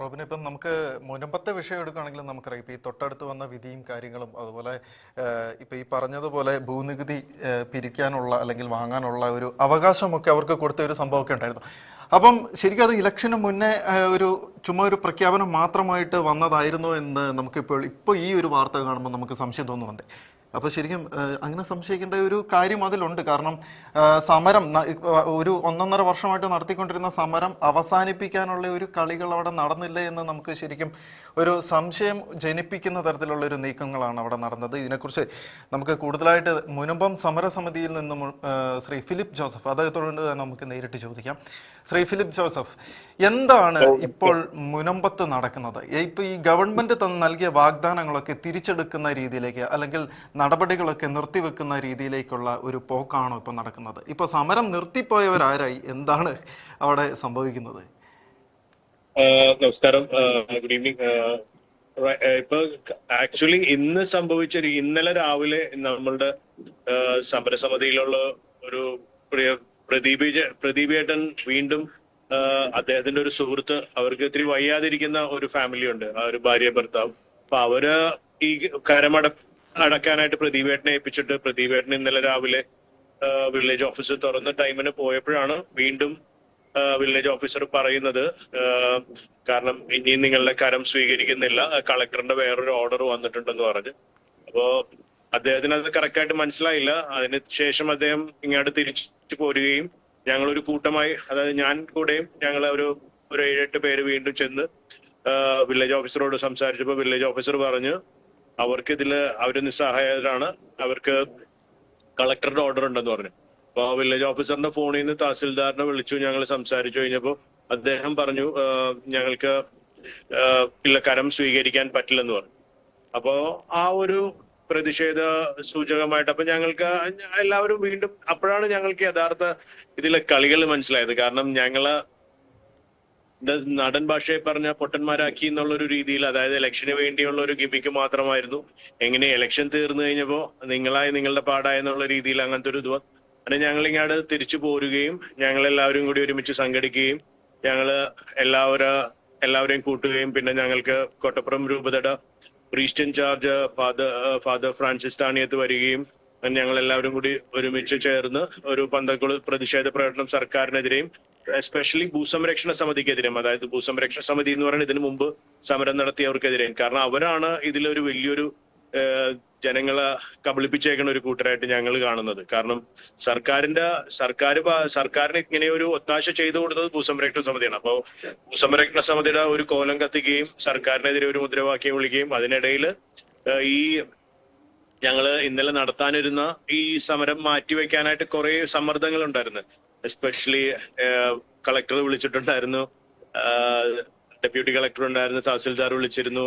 Robin ഇപ്പം നമുക്ക് മുനമ്പത്തെ വിഷയം എടുക്കുകയാണെങ്കിൽ നമുക്കറിയാം. ഇപ്പം ഈ തൊട്ടടുത്ത് വന്ന വിധിയും കാര്യങ്ങളും അതുപോലെ ഇപ്പം ഈ പറഞ്ഞതുപോലെ ഭൂനികുതി പിരിക്കാനുള്ള അല്ലെങ്കിൽ വാങ്ങാനുള്ള ഒരു അവകാശമൊക്കെ അവർക്ക് കൊടുത്ത ഒരു സംഭവമൊക്കെ ഉണ്ടായിരുന്നു. അപ്പം ശരിക്കും അത് ഇലക്ഷന് മുന്നേ ഒരു ചുമ്മാ ഒരു പ്രഖ്യാപനം മാത്രമായിട്ട് വന്നതായിരുന്നു എന്ന് നമുക്കിപ്പോൾ ഇപ്പോൾ ഈ ഒരു വാർത്ത കാണുമ്പോൾ നമുക്ക് സംശയം തോന്നുന്നുണ്ട്. അപ്പോൾ ശരിക്കും അങ്ങനെ സംശയിക്കേണ്ട ഒരു കാര്യം അതിലുണ്ട്. കാരണം സമരം ഒരു ഒന്നൊന്നര വർഷമായിട്ട് നടത്തിക്കൊണ്ടിരുന്ന സമരം അവസാനിപ്പിക്കാനുള്ള ഒരു കളികൾ അവിടെ നടന്നില്ല എന്ന് നമുക്ക് ശരിക്കും ഒരു സംശയം ജനിപ്പിക്കുന്ന തരത്തിലുള്ള ഒരു നീക്കങ്ങളാണ് അവിടെ നടന്നത്. ഇതിനെക്കുറിച്ച് നമുക്ക് കൂടുതലായിട്ട് മുനമ്പം സമരസമിതിയിൽ നിന്നും ശ്രീ ഫിലിപ്പ് ജോസഫ് അദ്ദേഹത്തോട് തന്നെ നമുക്ക് നേരിട്ട് ചോദിക്കാം. ശ്രീ ഫിലിപ്പ് ജോസഫ് എന്താണ് ഇപ്പോൾ മുനമ്പത്ത് നടക്കുന്നത്? ഇപ്പൊ ഈ ഗവൺമെന്റ് തന്ന് നൽകിയ വാഗ്ദാനങ്ങളൊക്കെ തിരിച്ചെടുക്കുന്ന രീതിയിലേക്ക് അല്ലെങ്കിൽ നടപടികളൊക്കെ നിർത്തിവെക്കുന്ന രീതിയിലേക്കുള്ള ഒരു പോക്കാണോ ഇപ്പൊ നടക്കുന്നത്? ഇപ്പൊ സമരം നിർത്തിപ്പോയവരാരായി? എന്താണ് അവിടെ സംഭവിക്കുന്നത്? നമസ്കാരം. ഗുഡ് ഈവനിങ് ഇപ്പൊ ആക്ച്വലി ഇന്ന് സംഭവിച്ച ഒരു ഇന്നലെ രാവിലെ നമ്മളുടെ സമരസമിതിയിലുള്ള ഒരു പ്രിയ പ്രദീപ് ജ- പ്രദീപ് ഏട്ടൻ വീണ്ടും അദ്ദേഹത്തിന്റെ ഒരു സുഹൃത്ത് അവർക്ക് ഇത്തിരി വയ്യാതിരിക്കുന്ന ഒരു ഫാമിലി ഉണ്ട്. ആ ഒരു ഭാര്യ ഭർത്താവ്. അപ്പൊ അവർ ഈ കരമട അടക്കാനായിട്ട് പ്രദീപേട്ടനെ ഏൽപ്പിച്ചിട്ട് പ്രദീപേട്ടൻ ഇന്നലെ രാവിലെ വില്ലേജ് ഓഫീസിൽ തുറന്ന ടൈമിന് പോയപ്പോഴാണ് വീണ്ടും വില്ലേജ് ഓഫീസർ പറയുന്നത് കാരണം ഇനിയും നിങ്ങളുടെ കരം സ്വീകരിക്കുന്നില്ല. കളക്ടറിന്റെ വേറൊരു ഓർഡർ വന്നിട്ടുണ്ടെന്ന് പറഞ്ഞു. അപ്പോ അദ്ദേഹത്തിന് അത് കറക്റ്റായിട്ട് മനസ്സിലായില്ല. അതിന് ശേഷം അദ്ദേഹം ഇങ്ങോട്ട് തിരിച്ചു പോരുകയും ഞങ്ങൾ ഒരു കൂട്ടമായി അതായത് ഞാൻ കൂടെയും ഞങ്ങൾ ഒരു ഒരു ഏഴെട്ട് പേര് വീണ്ടും ചെന്ന് വില്ലേജ് ഓഫീസറോട് സംസാരിച്ചപ്പോൾ വില്ലേജ് ഓഫീസർ പറഞ്ഞു അവർക്ക് ഇതിൽ അവർ നിസ്സഹായരാണ്. അവർക്ക് കളക്ടറുടെ ഓർഡർ ഉണ്ടെന്ന് പറഞ്ഞു. അപ്പൊ വില്ലേജ് ഓഫീസറിന്റെ ഫോണിൽ നിന്ന് തഹസിൽദാറിനെ വിളിച്ചു ഞങ്ങൾ സംസാരിച്ചു. കഴിഞ്ഞപ്പോൾ അദ്ദേഹം പറഞ്ഞു ഞങ്ങൾക്ക് ഇല്ല കരം സ്വീകരിക്കാൻ പറ്റില്ലെന്ന് പറഞ്ഞു. അപ്പോ ആ ഒരു പ്രതിഷേധ സൂചകമായിട്ട് അപ്പൊ ഞങ്ങൾക്ക് എല്ലാവരും വീണ്ടും അപ്പോഴാണ് ഞങ്ങൾക്ക് യഥാർത്ഥ ഇതിലെ കളികൾ മനസ്സിലായത്. കാരണം ഞങ്ങൾ നടൻ ഭാഷയെ പറഞ്ഞ പൊട്ടന്മാരാക്കി എന്നുള്ള ഒരു രീതിയിൽ അതായത് ഇലക്ഷന് വേണ്ടിയുള്ള ഒരു ഗിമിക്ക് മാത്രമായിരുന്നു. എങ്ങനെ ഇലക്ഷൻ തീർന്നു കഴിഞ്ഞപ്പോ നിങ്ങളായി നിങ്ങളുടെ പാടായെന്നുള്ള രീതിയിൽ അങ്ങനത്തെ ഒരു ഇത് അങ്ങനെ ഞങ്ങൾ ഇങ്ങോട്ട് തിരിച്ചു പോരുകയും ഞങ്ങൾ എല്ലാവരും കൂടി ഒരുമിച്ച് സംഘടിക്കുകയും ഞങ്ങൾ എല്ലാവരും എല്ലാവരെയും കൂട്ടുകയും പിന്നെ ഞങ്ങൾക്ക് കോട്ടപ്പുറം രൂപതയുടെ priest charge father father Francis Thaniyath വരികയും ഞങ്ങൾ എല്ലാവരും കൂടി ഒരുമിച്ച് ചേർന്ന് ഒരു പന്തക്കുളി പ്രതിഷേധ പ്രകടനം സർക്കാരിനെതിരെയും എസ്പെഷ്യലി ഭൂസംരക്ഷണ സമിതിക്കെതിരെയും അതായത് ഭൂസംരക്ഷണ സമിതി എന്ന് പറയുന്നത് ഇതിനു മുമ്പ് സമരം നടത്തിയവർക്കെതിരെയും. കാരണം അവരാണ് ഇതിലൊരു വലിയൊരു ജനങ്ങളെ കബളിപ്പിച്ചേക്കുന്ന ഒരു കൂട്ടരായിട്ട് ഞങ്ങൾ കാണുന്നത്. കാരണം സർക്കാരിന്റെ സർക്കാർ സർക്കാരിന് ഇങ്ങനെ ഒരു ഒത്താശ ചെയ്തു കൊടുത്തത് ഭൂസംരക്ഷണ സമിതിയാണ്. അപ്പോൾ ഭൂസംരക്ഷണ സമിതിയുടെ ഒരു കോലം കത്തിക്കുകയും സർക്കാരിനെതിരെ ഒരു മുദ്രാവാക്യം വിളിക്കുകയും അതിനിടയിൽ ഈ ഞങ്ങൾ ഇന്നലെ നടത്താനിരുന്ന ഈ സമരം മാറ്റിവെക്കാനായിട്ട് കുറെ സമ്മർദ്ദങ്ങൾ ഉണ്ടായിരുന്നു. എസ്പെഷ്യലി കളക്ടർ വിളിച്ചിട്ടുണ്ടായിരുന്നു. ഡെപ്യൂട്ടി കളക്ടർ ഉണ്ടായിരുന്നു തഹസിൽദാർ വിളിച്ചിരുന്നു.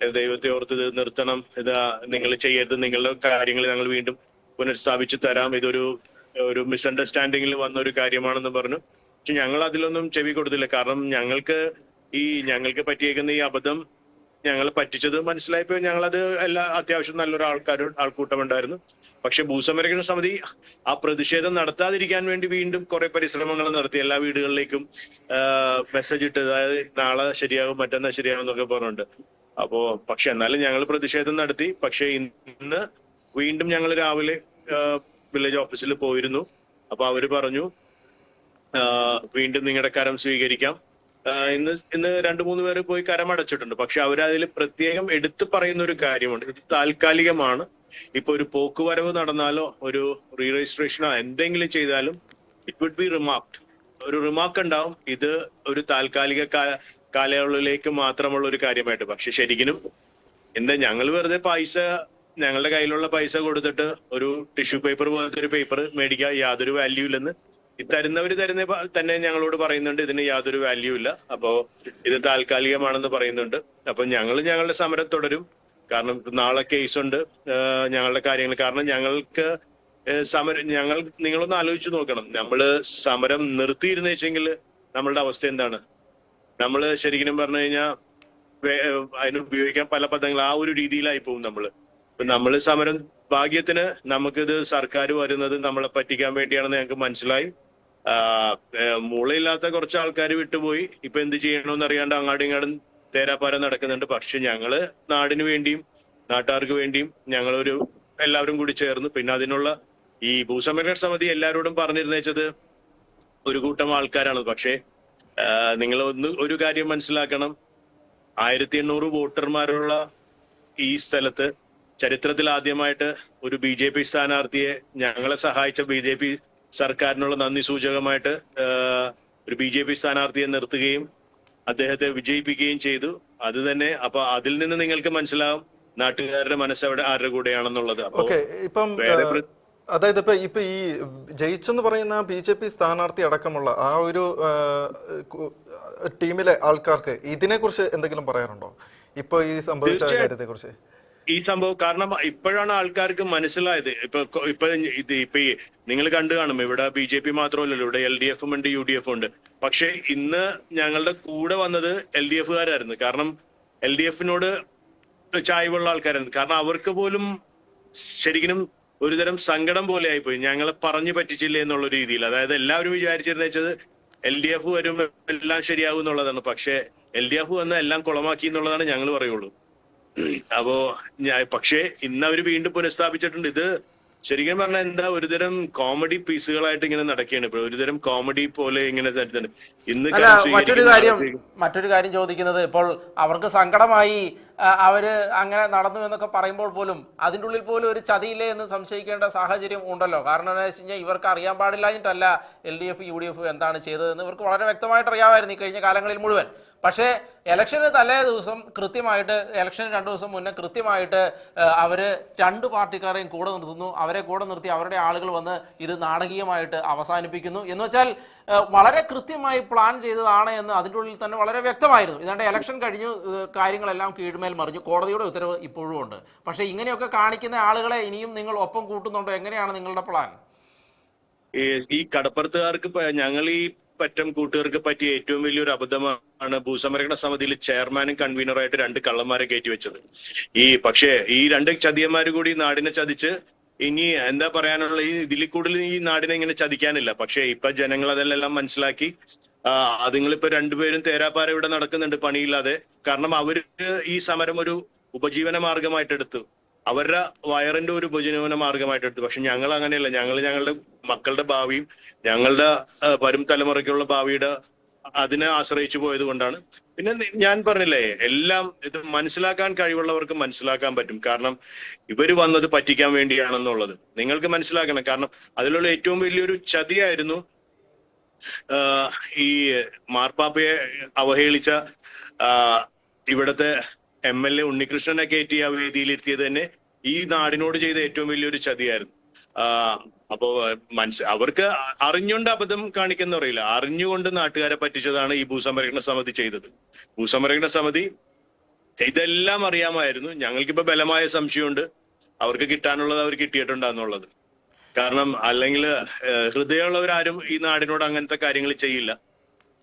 ദൈവത്തെ ഓർത്ത് ഇത് നിർത്തണം. ഇത് നിങ്ങൾ ചെയ്യരുത്. നിങ്ങളുടെ കാര്യങ്ങൾ ഞങ്ങൾ വീണ്ടും പുനഃസ്ഥാപിച്ചു തരാം. ഇതൊരു ഒരു മിസ്അണ്ടർസ്റ്റാൻഡിങ്ങിൽ വന്ന ഒരു കാര്യമാണെന്ന് പറഞ്ഞു. പക്ഷെ ഞങ്ങൾ അതിലൊന്നും ചെവി കൊടുത്തില്ല. കാരണം ഞങ്ങൾക്ക് ഈ ഞങ്ങൾക്ക് പറ്റിയേക്കുന്ന ഈ അബദ്ധം ഞങ്ങൾ പറ്റിച്ചത് മനസ്സിലായപ്പോൾ ഞങ്ങൾ അത് എല്ലാ അത്യാവശ്യം നല്ലൊരു ആൾക്കാർ ആൾക്കൂട്ടം ഉണ്ടായിരുന്നു പക്ഷെ ഭൂസംരക്ഷണ സമിതി ആ പ്രതിഷേധം നടത്താതിരിക്കാൻ വേണ്ടി വീണ്ടും കുറെ പരിശ്രമങ്ങൾ നടത്തി. എല്ലാ വീടുകളിലേക്കും മെസ്സേജ് ഇട്ട് അതായത് നാളെ ശരിയാകും മറ്റന്നാ ശരിയാകും എന്നൊക്കെ പറഞ്ഞിട്ടുണ്ട്. അപ്പോ പക്ഷെ എന്നാലും ഞങ്ങൾ പ്രതിഷേധം നടത്തി. പക്ഷെ ഇന്ന് വീണ്ടും ഞങ്ങൾ രാവിലെ വില്ലേജ് ഓഫീസിൽ പോയിരുന്നു. അപ്പൊ അവർ പറഞ്ഞു വീണ്ടും നിങ്ങളുടെ കരം സ്വീകരിക്കാം. ഇന്ന് ഇന്ന് രണ്ടു മൂന്ന് പേര് പോയി കരം അടച്ചിട്ടുണ്ട്. പക്ഷെ അവരതിൽ പ്രത്യേകം എടുത്തു പറയുന്ന ഒരു കാര്യമുണ്ട്. ഇത് താൽക്കാലികമാണ്. ഇപ്പൊ ഒരു പോക്കുവരവ് നടന്നാലോ ഒരു റീ രജിസ്ട്രേഷനോ എന്തെങ്കിലും ചെയ്താലും ഇറ്റ് വുഡ് ബി റിമാർക്ക് ഒരു റിമാർക്ക് ഉണ്ടാവും. ഇത് ഒരു താൽക്കാലിക കാലയളവിലേക്ക് മാത്രമുള്ള ഒരു കാര്യമായിട്ട്. പക്ഷെ ശരിക്കും എന്താ ഞങ്ങൾ വെറുതെ പൈസ ഞങ്ങളുടെ കയ്യിലുള്ള പൈസ കൊടുത്തിട്ട് ഒരു ടിഷ്യൂ പേപ്പർ പോലത്തെ ഒരു പേപ്പർ മേടിക്കാൻ യാതൊരു വാല്യൂ ഇല്ലെന്ന് ഈ തരുന്നവര് തരുന്ന തന്നെ ഞങ്ങളോട് പറയുന്നുണ്ട്. ഇതിന് യാതൊരു വാല്യൂ ഇല്ല. അപ്പോ ഇത് താൽക്കാലികമാണെന്ന് പറയുന്നുണ്ട്. അപ്പൊ ഞങ്ങൾ ഞങ്ങളുടെ സമരം തുടരും. കാരണം നാളെ കേസ് ഉണ്ട് ഞങ്ങളുടെ കാര്യങ്ങൾ. കാരണം ഞങ്ങൾക്ക് സമരം ഞങ്ങൾ നിങ്ങളൊന്ന് ആലോചിച്ച് നോക്കണം. നമ്മൾ സമരം നിർത്തിയിരുന്ന വെച്ചെങ്കിൽ നമ്മളുടെ അവസ്ഥ എന്താണ്? നമ്മൾ ശരിക്കും പറഞ്ഞു കഴിഞ്ഞാൽ അതിന് ഉപയോഗിക്കാൻ പല പദങ്ങൾ ആ ഒരു രീതിയിലായി പോകും നമ്മൾ നമ്മൾ സമരം ഭാഗ്യത്തിന് നമുക്കിത് സർക്കാർ വരുന്നത് നമ്മളെ പറ്റിക്കാൻ വേണ്ടിയാണെന്ന് ഞങ്ങൾക്ക് മനസ്സിലായി. മൂളയില്ലാത്ത കുറച്ച് ആൾക്കാർ വിട്ടുപോയി. ഇപ്പൊ എന്ത് ചെയ്യണമെന്ന് അറിയാണ്ട് അങ്ങാടും ഇങ്ങാടും തേരാപ്പാരം നടക്കുന്നുണ്ട്. പക്ഷെ ഞങ്ങൾ നാടിനു വേണ്ടിയും നാട്ടുകാർക്ക് വേണ്ടിയും ഞങ്ങളൊരു എല്ലാവരും കൂടി ചേർന്ന് പിന്നെ അതിനുള്ള ഈ ഭൂസംരക്ഷണ സമിതി എല്ലാവരോടും പറഞ്ഞിരുന്നേച്ചത് ഒരു കൂട്ടം ആൾക്കാരാണ്. പക്ഷേ നിങ്ങൾ ഒന്ന് ഒരു കാര്യം മനസ്സിലാക്കണം. ആയിരത്തി എണ്ണൂറ് വോട്ടർമാരുള്ള ഈ സ്ഥലത്ത് ചരിത്രത്തിൽ ആദ്യമായിട്ട് ഒരു ബി ജെ പി സ്ഥാനാർത്ഥിയെ ഞങ്ങളെ സഹായിച്ച ബി ജെ പി സർക്കാരിനുള്ള നന്ദി സൂചകമായിട്ട് ഒരു ബി ജെ പി സ്ഥാനാർത്ഥിയെ നിർത്തുകയും അദ്ദേഹത്തെ വിജയിപ്പിക്കുകയും ചെയ്തു. അത് തന്നെ അപ്പൊ അതിൽ നിന്ന് നിങ്ങൾക്ക് മനസ്സിലാവും നാട്ടുകാരുടെ മനസ്സ് അവിടെ ആരുടെ കൂടെയാണെന്നുള്ളത്. അപ്പൊ ഇപ്പം അതായത് ഇപ്പൊ ഇപ്പൊ ഈ ജയിച്ചെന്ന് പറയുന്ന ബി ജെ പി സ്ഥാനാർത്ഥി അടക്കമുള്ള ആ ഒരു ടീമിലെ ആൾക്കാർക്ക് ഇതിനെ കുറിച്ച് എന്തെങ്കിലും പറയാറുണ്ടോ ഇപ്പൊ ഈ സംഭവിച്ച. കാര്യത്തെ കുറിച്ച് ഈ സംഭവം കാരണം ഇപ്പോഴാണ് ആൾക്കാർക്ക് മനസ്സിലായത്. ഇപ്പൊ ഇപ്പൊ ഇത് ഇപ്പൊ ഈ നിങ്ങൾ കണ്ടു കാണും. ഇവിടെ ബി ജെ പി മാത്രമല്ലല്ലോ. ഇവിടെ എൽ ഡി എഫും ഉണ്ട് യു ഡി എഫും ഉണ്ട്. പക്ഷെ ഇന്ന് ഞങ്ങളുടെ കൂടെ വന്നത് എൽ ഡി എഫുകാരായിരുന്നു. കാരണം എൽ ഡി എഫിനോട് ചായ്വുള്ള ആൾക്കാരായിരുന്നു. കാരണം അവർക്ക് പോലും ശരിക്കും ഒരുതരം സങ്കടം പോലെ ആയിപ്പോയി. ഞങ്ങളെ പറഞ്ഞു പറ്റിച്ചില്ല എന്നുള്ള രീതിയിൽ. അതായത് എല്ലാവരും വിചാരിച്ചിരുന്ന വെച്ചത് എൽ ഡി എഫ് വരും എല്ലാം ശരിയാവും എന്നുള്ളതാണ്. പക്ഷെ എൽ ഡി എഫ് വന്ന എല്ലാം കുളമാക്കി എന്നുള്ളതാണ് ഞങ്ങൾ പറയുള്ളൂ. അപ്പോ ഞാൻ പക്ഷേ ഇന്ന് അവർ വീണ്ടും പുനഃസ്ഥാപിച്ചിട്ടുണ്ട്. ഇത് ശരിക്കും പറഞ്ഞാൽ എന്താ ഒരുതരം കോമഡി പീസുകളായിട്ട് ഇങ്ങനെ നടക്കുകയാണ്. ഇപ്പൊ ഒരുതരം കോമഡി പോലെ ഇങ്ങനെ. ഇന്ന് മറ്റൊരു കാര്യം മറ്റൊരു കാര്യം ചോദിക്കുന്നത്. ഇപ്പോൾ അവർക്ക് സങ്കടമായി ആ, അവർ അങ്ങനെ നടന്നു എന്നൊക്കെ പറയുമ്പോൾ പോലും അതിന്റെ ഉള്ളിൽ പോലും ഒരു ചതിയില്ലേ എന്ന് സംശയിക്കേണ്ട സാഹചര്യം ഉണ്ടല്ലോ. കാരണം എന്താ വെച്ച് കഴിഞ്ഞാൽ ഇവർക്ക് അറിയാൻ പാടില്ലാഞ്ഞിട്ടല്ല L D F U D F എന്താണ് ചെയ്തതെന്ന് ഇവർക്ക് വളരെ വ്യക്തമായിട്ട് അറിയാമായിരുന്നു ഈ കഴിഞ്ഞ കാലങ്ങളിൽ മുഴുവൻ. പക്ഷേ ഇലക്ഷന് തലേ ദിവസം കൃത്യമായിട്ട് ഇലക്ഷന് രണ്ട് ദിവസം മുന്നേ കൃത്യമായിട്ട് അവർ രണ്ട് പാർട്ടിക്കാരെയും കൂടെ നിർത്തുന്നു. അവരെ കൂടെ നിർത്തി അവരുടെ ആളുകൾ വന്ന് ഇത് നാടകീയമായിട്ട് അവസാനിപ്പിക്കുന്നു. എന്ന് വെച്ചാൽ വളരെ കൃത്യമായി പ്ലാൻ ചെയ്തതാണ് എന്ന് അതിന്റെ ഉള്ളിൽ തന്നെ വളരെ വ്യക്തമായിരുന്നു. ഇതാണ്ട് ഇലക്ഷൻ കഴിഞ്ഞു കാര്യങ്ങളെല്ലാം കാര്യങ്ങളെല്ലാം കീഴ്മേൽ മറിഞ്ഞു. കോടതിയുടെ ഉത്തരവ് ഇപ്പോഴും ഉണ്ട്. പക്ഷേ ഇങ്ങനെയൊക്കെ കാണിക്കുന്ന ആളുകളെ ഇനിയും നിങ്ങൾ ഒപ്പം കൂട്ടുന്നുണ്ടോ? എങ്ങനെയാണ് നിങ്ങളുടെ പ്ലാൻ? ഈ കടപ്പുറത്തുകാർക്ക് ഞങ്ങൾ ഈ പറ്റം കൂട്ടുകാർക്ക് പറ്റിയ ഏറ്റവും വലിയൊരു അബദ്ധമാണ് ഭൂസംരക്ഷണ സമിതിയിൽ ചെയർമാനും കൺവീനറായിട്ട് രണ്ട് കള്ളന്മാരെ കയറ്റി വെച്ചത്. ഈ പക്ഷേ ഈ രണ്ട് ചതിയന്മാർ കൂടി നാടിനെ ചതിച്ച് ഇനി എന്താ പറയാനുള്ള ഈ ഇതിൽ കൂടുതൽ ഈ നാടിനെ ഇങ്ങനെ ചതിക്കാനില്ല. പക്ഷേ ഇപ്പൊ ജനങ്ങൾ അതെല്ലാം മനസ്സിലാക്കി അതുങ്ങളിപ്പോ രണ്ടുപേരും തേരാപ്പാര ഇവിടെ നടക്കുന്നുണ്ട് പണിയില്ലാതെ. കാരണം അവർ ഈ സമരം ഒരു ഉപജീവന മാർഗമായിട്ട് എടുത്തു. അവരുടെ വയറിന്റെ ഒരു ഉപജീവന മാർഗമായിട്ട് എടുത്തു. പക്ഷെ ഞങ്ങൾ അങ്ങനെയല്ല. ഞങ്ങൾ ഞങ്ങളുടെ മക്കളുടെ ഭാവിയും ഞങ്ങളുടെ വരും തലമുറയ്ക്കുള്ള ഭാവിയുടെ അതിനെ ആശ്രയിച്ചു പോയത് കൊണ്ടാണ്. പിന്നെ ഞാൻ പറഞ്ഞില്ലേ എല്ലാം ഇത് മനസ്സിലാക്കാൻ കഴിവുള്ളവർക്ക് മനസ്സിലാക്കാൻ പറ്റും. കാരണം ഇവർ വന്നത് പറ്റിക്കാൻ വേണ്ടിയാണെന്നുള്ളത്. നിങ്ങൾക്ക് മനസ്സിലാക്കണം. കാരണം അതിലുള്ള ഏറ്റവും വലിയൊരു ചതിയായിരുന്നു ഈ മാർപ്പാപ്പയെ അവഹേളിച്ച ഇവിടുത്തെ എം എൽ എ ഉണ്ണികൃഷ്ണനെ കയറ്റി ആ വേദിയിലിരുത്തിയത് തന്നെ ഈ നാടിനോട് ചെയ്ത ഏറ്റവും വലിയൊരു ചതിയായിരുന്നു. അപ്പോ മനസ്സ് അവർക്ക് അറിഞ്ഞുകൊണ്ട് അബദ്ധം കാണിക്കുന്ന അറിയില്ല. അറിഞ്ഞുകൊണ്ട് നാട്ടുകാരെ പറ്റിച്ചതാണ് ഈ ഭൂസംരക്ഷണ സമിതി ചെയ്തത്. ഭൂസംരക്ഷണ സമിതി ഇതെല്ലാം അറിയാമായിരുന്നു. ഞങ്ങൾക്കിപ്പോ ബലമായ സംശയമുണ്ട്. അവർക്ക് കിട്ടാനുള്ളത് അവർ കിട്ടിയിട്ടുണ്ടെന്നുള്ളത്. കാരണം അല്ലെങ്കിൽ ഹൃദയമുള്ളവരാരും ഈ നാടിനോട് അങ്ങനത്തെ കാര്യങ്ങൾ ചെയ്യില്ല.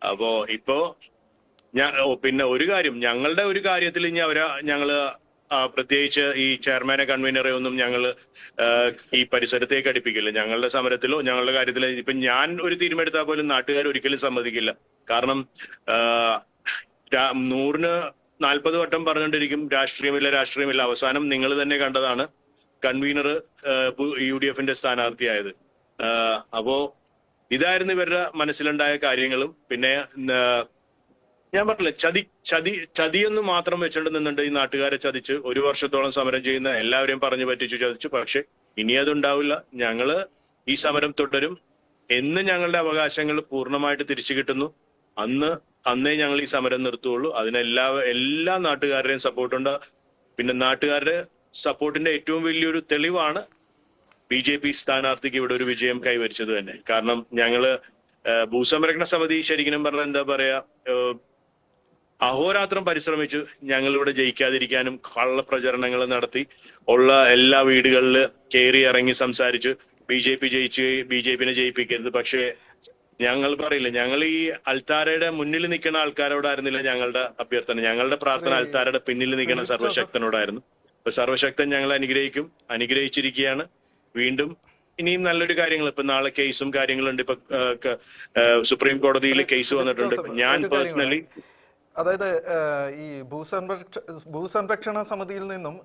അപ്പോ ഇപ്പോ ഞാൻ പിന്നെ ഒരു കാര്യം ഞങ്ങളുടെ ഒരു കാര്യത്തിൽ ഇനി അവരെ ഞങ്ങൾ പ്രത്യേകിച്ച് ഈ ചെയർമാനെ കൺവീനറെ ഒന്നും ഞങ്ങൾ ഈ പരിസരത്തേക്ക് അടുപ്പിക്കില്ല. ഞങ്ങളുടെ സമരത്തിലോ ഞങ്ങളുടെ കാര്യത്തിലോ ഇപ്പൊ ഞാൻ ഒരു തീരുമാനമെടുത്താൽ പോലും നാട്ടുകാർ ഒരിക്കലും സമ്മതിക്കില്ല. കാരണം നൂറിന് നാൽപ്പത് വട്ടം പറഞ്ഞുകൊണ്ടിരിക്കും രാഷ്ട്രീയമില്ല രാഷ്ട്രീയമില്ല. അവസാനം നിങ്ങൾ തന്നെ കണ്ടതാണ്. കൺവീനർ യു ഡി എഫിന്റെ സ്ഥാനാർത്ഥിയായത്. അപ്പോ ഇതായിരുന്നു ഇവരുടെ മനസ്സിലുണ്ടായ കാര്യങ്ങളും. പിന്നെ ഞാൻ പറഞ്ഞില്ല ചതി ചതി ചതിയെന്ന് മാത്രം വെച്ചുകൊണ്ട് നിന്നുണ്ട് ഈ നാട്ടുകാരെ ചതിച്ച് ഒരു വർഷത്തോളം സമരം ചെയ്യുന്ന എല്ലാവരെയും പറഞ്ഞു പറ്റിച്ചു ചതിച്ചു. പക്ഷെ ഇനി അതുണ്ടാവില്ല. ഞങ്ങൾ ഈ സമരം തുടരും. എന്ന് ഞങ്ങളുടെ അവകാശങ്ങൾ പൂർണമായിട്ട് തിരിച്ചു കിട്ടുന്നു. അന്ന് അന്നേ ഞങ്ങൾ ഈ സമരം നിർത്തുകയുള്ളൂ. അതിനെല്ലാ എല്ലാ നാട്ടുകാരുടെയും സപ്പോർട്ടുണ്ട് പിന്നെ നാട്ടുകാരുടെ സപ്പോർട്ടിന്റെ ഏറ്റവും വലിയൊരു തെളിവാണ് ബി ജെ പി സ്ഥാനാർത്ഥിക്ക് ഇവിടെ ഒരു വിജയം കൈവരിച്ചത് തന്നെ. കാരണം ഞങ്ങൾ ഭൂസംരക്ഷണ സമിതി ശരിക്കും പറഞ്ഞാൽ എന്താ പറയാ അഹോരാത്രം പരിശ്രമിച്ചു ഞങ്ങൾ ഇവിടെ ജയിക്കാതിരിക്കാനും കള്ള പ്രചരണങ്ങൾ നടത്തി ഉള്ള എല്ലാ വീടുകളിൽ കയറി ഇറങ്ങി സംസാരിച്ചു. ബി ജെ പി ജയിച്ചു ബി ജെ പിനെ ജയിപ്പിക്കരുത്. പക്ഷേ ഞങ്ങൾ പറയില്ല ഞങ്ങൾ ഈ അൽത്താരയുടെ മുന്നിൽ നിൽക്കുന്ന ആൾക്കാരോടായിരുന്നില്ല ഞങ്ങളുടെ അഭ്യർത്ഥന. ഞങ്ങളുടെ പ്രാർത്ഥന അൽത്താരയുടെ പിന്നിൽ നിൽക്കുന്ന സർവശക്തനോടായിരുന്നു. സർവശക്തനോടായിരുന്നു സർവശക്തൻ ഞങ്ങൾ അനുഗ്രഹിക്കും അനുഗ്രഹിച്ചിരിക്കുകയാണ്. വീണ്ടും ഇനിയും നല്ലൊരു കാര്യങ്ങൾ ഇപ്പൊ നാളെ കേസും കാര്യങ്ങളുണ്ട്. ഇപ്പൊ സുപ്രീം കോടതിയിൽ കേസ് വന്നിട്ടുണ്ട്. ഞാൻ പേഴ്സണലി അതായത് ഈ ഭൂസംരക്ഷ ഭൂസംരക്ഷണ സമിതിയിൽ നിന്നും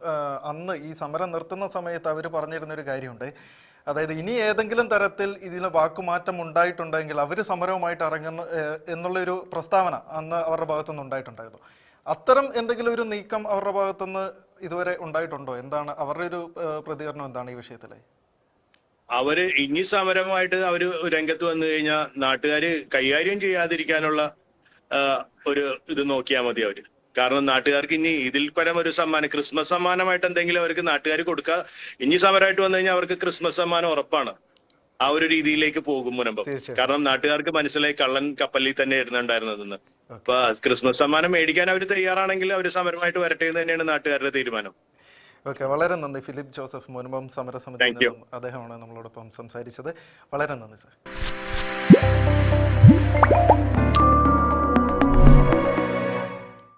അന്ന് ഈ സമരം നിർത്തുന്ന സമയത്ത് അവർ പറഞ്ഞിരുന്ന ഒരു കാര്യമുണ്ട്. അതായത് ഇനി ഏതെങ്കിലും തരത്തിൽ ഇതിന് വാക്കുമാറ്റം ഉണ്ടായിട്ടുണ്ടെങ്കിൽ അവർ സമരവുമായിട്ട് ഇറങ്ങുന്ന എന്നുള്ളൊരു പ്രസ്താവന അന്ന് അവരുടെ ഭാഗത്തുനിന്ന് ഉണ്ടായിട്ടുണ്ടായിരുന്നു. അത്തരം എന്തെങ്കിലും ഒരു നീക്കം അവരുടെ ഭാഗത്തുനിന്ന് ഇതുവരെ ഉണ്ടായിട്ടുണ്ടോ? എന്താണ് അവരുടെ ഒരു പ്രതികരണം എന്താണ് ഈ വിഷയത്തിൽ അവർ ഇനി സമരമായിട്ട് അവർ രംഗത്ത് വന്നു കഴിഞ്ഞാൽ നാട്ടുകാര് കൈകാര്യം ചെയ്യാതിരിക്കാനുള്ള ഒരു ഇത് നോക്കിയാൽ മതി അവർ. കാരണം നാട്ടുകാർക്ക് ഇനി ഇതിൽ പരം ഒരു സമ്മാനം ക്രിസ്മസ് സമ്മാനമായിട്ട് എന്തെങ്കിലും അവർക്ക് നാട്ടുകാർ കൊടുക്കുക ഇനി സമരമായിട്ട് വന്നു കഴിഞ്ഞാൽ അവർക്ക് ക്രിസ്മസ് സമ്മാനം ഉറപ്പാണ്. ആ ഒരു രീതിയിലേക്ക് പോകും മുനമ്പം. കാരണം നാട്ടുകാർക്ക് മനസ്സിലായി കള്ളൻ കപ്പലിൽ തന്നെ ഇരുന്നുണ്ടായിരുന്നതെന്ന്. അപ്പൊ ക്രിസ്മസ് സമ്മാനം മേടിക്കാൻ അവർ തയ്യാറാണെങ്കിൽ അവർ സമരമായിട്ട് വരട്ടെ എന്ന് തന്നെയാണ് നാട്ടുകാരുടെ തീരുമാനം. ഓക്കെ വളരെ നന്ദി. ഫിലിപ്പ് ജോസഫ് മുൻപം സമരസമിതി അദ്ദേഹമാണ് നമ്മളോടൊപ്പം സംസാരിച്ചത്. വളരെ നന്ദി സാർ.